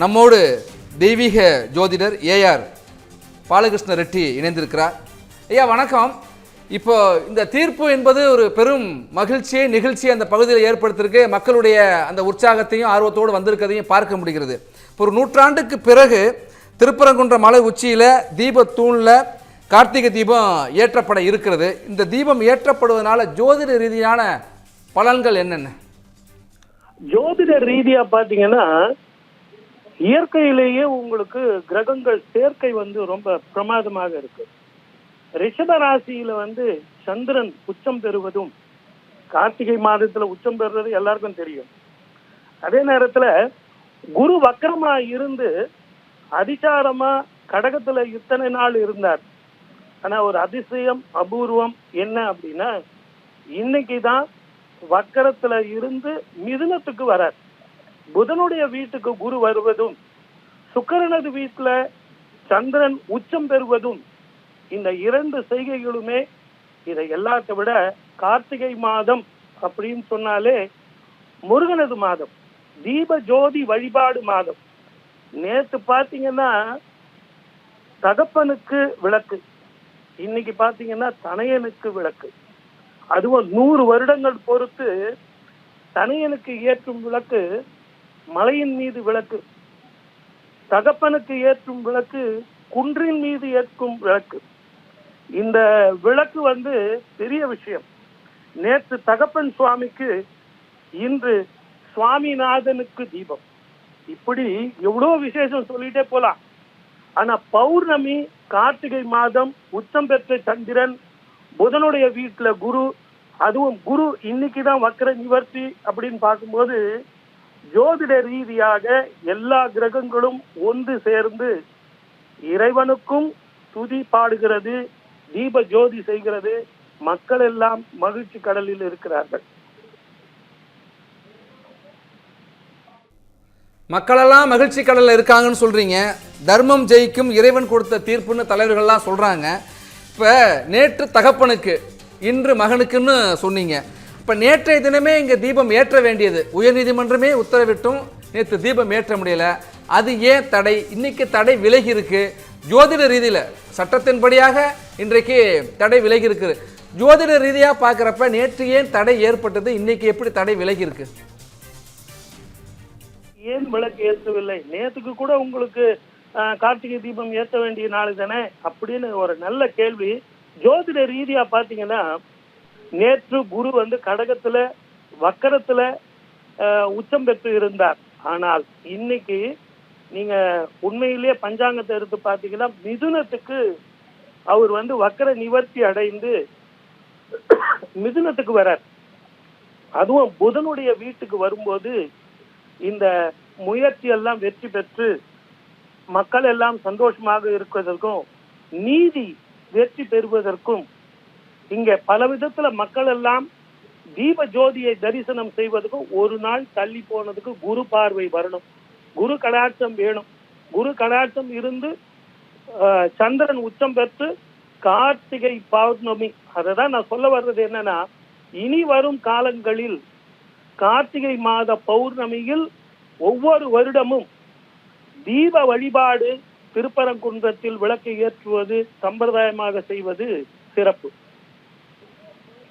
நம்மோடு தெய்வீக ஜோதிடர் ஏஆர் பாலகிருஷ்ண ரெட்டி இணைந்திருக்கிறார். ஐயா வணக்கம். இப்போ இந்த தீர்ப்பு என்பது ஒரு பெரும் மகிழ்ச்சியை நிகழ்ச்சியை அந்த பகுதியில் ஏற்படுத்தியிருக்கு. மக்களுடைய அந்த உற்சாகத்தையும் ஆர்வத்தோடு வந்திருக்கிறதையும் பார்க்க முடிகிறது. இப்போ ஒரு நூற்றாண்டுக்கு பிறகு திருப்பரங்குன்ற மலை உச்சியில் தீபத்தூணில் கார்த்திகை தீபம் ஏற்றப்பட இருக்கிறது. இந்த தீபம் ஏற்றப்படுவதனால ஜோதிட ரீதியான பலன்கள் என்னென்ன? ஜோதிட ரீதியாக பார்த்தீங்கன்னா இயற்கையிலேயே உங்களுக்கு கிரகங்கள் சேர்க்கை வந்து ரொம்ப பிரமாதமாக இருக்கு. ரிஷப ராசியில வந்து சந்திரன் உச்சம் பெறுவதும் கார்த்திகை மாதத்துல உச்சம் பெறுறது எல்லாருக்கும் தெரியும். அதே நேரத்துல குரு வக்கரமா இருந்து அதிசாரமா கடகத்துல இத்தனை நாள் இருந்தார். ஆனா ஒரு அதிசயம் அபூர்வம் என்ன அப்படின்னா இன்னைக்கு தான் வக்கரத்துல இருந்து மிதுனத்துக்கு வரார். புதனுடைய வீட்டுக்கு குரு வருவதும் சுக்கரனது வீட்டுல சந்திரன் உச்சம் பெறுவதும் இந்த இரண்டு செய்கைகளுமே இதை எல்லாத்தை விட கார்த்திகை மாதம் அப்படின்னு சொன்னாலே முருகனது மாதம் தீப ஜோதி வழிபாடு மாதம். நேத்து பாத்தீங்கன்னா தகப்பனுக்கு விளக்கு இன்னைக்கு பாத்தீங்கன்னா தனையனுக்கு விளக்கு. அதுவும் நூறு வருடங்கள் பொறுத்து தனையனுக்கு ஏற்றும் விளக்கு மலையின் மீது விளக்கு. தகப்பனுக்கு ஏற்றும் விளக்கு குன்றின் மீது ஏற்கும் விளக்கு. இந்த விளக்கு வந்து பெரிய விஷயம். நேற்று தகப்பன் சுவாமிக்கு இன்று சுவாமிநாதனுக்கு தீபம். இப்படி எவ்வளவு விசேஷம் சொல்லிட்டே போலாம். ஆனா பௌர்ணமி கார்த்திகை மாதம் உச்சம் பெற்ற சந்திரன் புதனுடைய வீட்டுல குரு அதுவும் குரு இன்னைக்குதான் வக்கர நிவர்த்தி அப்படின்னு பார்க்கும்போது ஜோதிட ரீதியாக எல்லா கிரகங்களும் ஒன்று சேர்ந்து இறைவனுக்கும் துதி பாடுகிறது தீப ஜோதி செய்கிறது. மக்கள் எல்லாம் மகிழ்ச்சி கடலில் இருக்கிறார்கள். மக்களெல்லாம் மகிழ்ச்சி கடலில் இருக்காங்கன்னு சொல்கிறீங்க தர்மம் ஜெயிக்கும் இறைவன் கொடுத்த தீர்ப்புன்னு தலைவர்கள்லாம் சொல்கிறாங்க இப்போ நேற்று தகப்பனுக்கு இன்று மகனுக்குன்னு சொன்னீங்க. இப்போ நேற்றைய தினமே இங்கே தீபம் ஏற்ற வேண்டியது. உயர்நீதிமன்றமே உத்தரவிட்டும் நேற்று தீபம் ஏற்ற முடியல. அது ஏன் தடை? இன்னைக்கு தடை விலகி இருக்கு. ஜோதிட ரீதியில் சட்டத்தின்படியாக இன்றைக்கு தடை விலகி இருக்குது. ஜோதிட ரீதியாக பார்க்குறப்ப நேற்று ஏன் தடை ஏற்பட்டது? இன்னைக்கு எப்படி தடை விலகி இருக்கு? ஏன் விளக்கு ஏற்றவில்லை? நேற்றுக்கு கூட உங்களுக்கு கார்த்திகை தீபம் ஏற்ற வேண்டிய நாள் தானே? அப்படின்னு ஒரு நல்ல கேள்வி. ஜோதிட ரீதியா பாத்தீங்கன்னா நேற்று குரு வந்து கடகத்துல வக்கரத்துல உச்சம் பெற்று இருந்தார். ஆனால் இன்னைக்கு நீங்க உண்மையிலேயே பஞ்சாங்கத்தை எடுத்து பாத்தீங்கன்னா மிதுனத்துக்கு அவர் வந்து வக்கர நிவர்த்தி அடைந்து மிதுனத்துக்கு வரார். அதுவும் புதனுடைய வீட்டுக்கு வரும்போது இந்த முயற்சி எல்லாம் வெற்றி பெற்று மக்கள் எல்லாம் சந்தோஷமாக இருப்பதற்கும் நீதி வெற்றி பெறுவதற்கும் இங்க பல விதத்துல மக்கள் எல்லாம் தீப ஜோதியை தரிசனம் செய்வதற்கு ஒரு நாள் தள்ளி போனதுக்கு குரு பார்வை வரணும். குரு கடாட்சம் வேணும். குரு கடாட்சம் இருந்து ஆஹ், சந்திரன் உச்சம் பெற்று கார்த்திகை பௌர்ணமி. அததான் நான் சொல்ல வர்றது என்னன்னா இனி வரும் காலங்களில் கார்த்திகை மாத பௌர்ணமியில் ஒவ்வொரு வருடமும் தீப வழிபாடு திருப்பரங்குன்றத்தில் விளக்கு ஏற்றுவது சம்பிரதாயமாக செய்வது சிறப்பு.